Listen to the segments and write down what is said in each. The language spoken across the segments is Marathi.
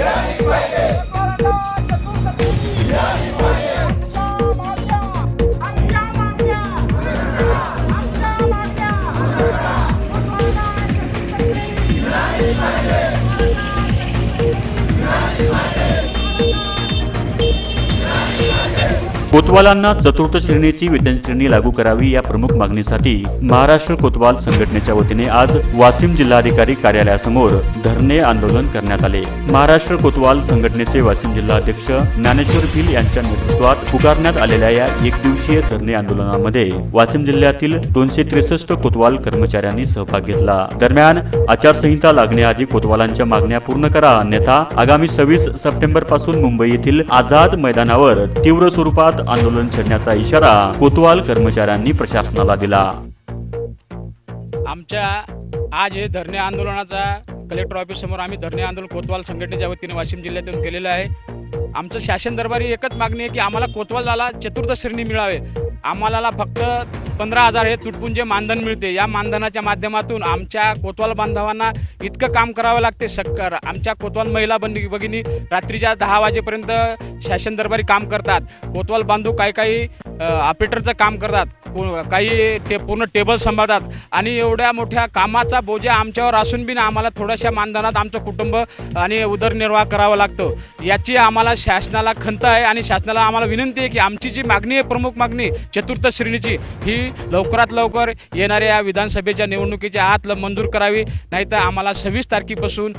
Yeah. कोतवालांना चतुर्थ श्रेणीची वेतन श्रेणी लागू करावी या प्रमुख मागणीसाठी महाराष्ट्र कोतवाल संघटनेच्या वतीने आज वाशिम जिल्हाधिकारी कार्यालयासमोर धरणे आंदोलन करण्यात आले. महाराष्ट्र कोतवाल संघटनेचे वाशिम जिल्हाध्यक्ष ज्ञानेश्वर भिल यांच्या नेतृत्वात पुकारण्यात आलेल्या या एक दिवसीय धरणे आंदोलनामध्ये वाशिम जिल्ह्यातील दोनशे त्रेसष्ट कोतवाल कर्मचाऱ्यांनी सहभाग घेतला. दरम्यान आचारसंहिता लागण्याआधी कोतवालांच्या मागण्या पूर्ण करा अन्यथा आगामी सव्वीस सप्टेंबरपासून मुंबई येथील आझाद मैदानावर तीव्र स्वरूपात आंदोलन छेडण्याचा इशारा कोतवाल कर्मचाऱ्यांनी प्रशासनाला दिला. आमच्या आज हे धरणे आंदोलनाचा कलेक्टर ऑफिस समोर आम्ही धरणे आंदोलन कोतवाल संघटनेच्या वतीने वाशिम जिल्ह्यातून केलेलं आहे. आमचं शासन दरबारी एकच मागणी आहे की आम्हाला कोतवालाला चतुर्थ श्रेणी मिळावे. आम्हाला फक्त पंधरा हजार हे तुटपुंजे मानधन मिळते. या मानधनाच्या माध्यमातून आमच्या कोतवाल बांधवांना इतकं काम करावं लागते सक्कर आमच्या कोतवाल महिला बंदी भगिनी रात्रीच्या दहा वाजेपर्यंत शासन दरबारी काम करतात. कोतवाल बांधव काही काही ऑपरेटरचं काम करतात. काही ते पूर्ण टेबल सांभाळतात. आणि एवढ्या मोठ्या कामाचा बोजा आमच्यावर असून बी आम्हाला थोड्याशा मानधनात आमचं कुटुंब आणि उदरनिर्वाह करावा लागतो. याची आम्हाला शासनाला खंत आहे आणि शासनाला आम्हाला विनंती आहे की आमची जी मागणी आहे प्रमुख मागणी चतुर्थ श्रेणीची ही लवकरात लवकर येणाऱ्या या विधानसभेच्या निवडणुकीच्या आत मंजूर करावी. नाहीतर आम्हाला सव्वीस तारखेपासून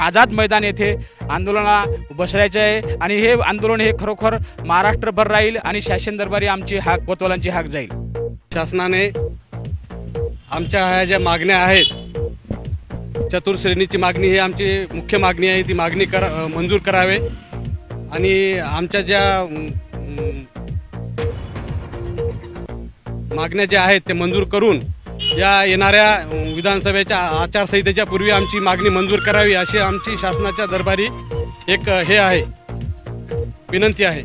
आझाद मैदान येथे आंदोलनाला बसवायचे आहे. आणि हे आंदोलन हे खरोखर महाराष्ट्रभर राहील आणि शासन दरबार आमची हाक कोतवालांची हाक जाईल. शासनाने आमच्या ह्या ज्या मागण्या आहेत चतुर्श्रेणीची मागणी ही आमची मुख्य मागणी आहे ती मागणी करा मंजूर करावे. आणि आमच्या ज्या मागण्या ज्या आहेत ते मंजूर करून या येणाऱ्या विधानसभेच्या आचारसंहितेच्या पूर्वी आमची मागणी मंजूर करावी अशी आमची शासनाच्या दरबारी एक हे आहे विनंती आहे.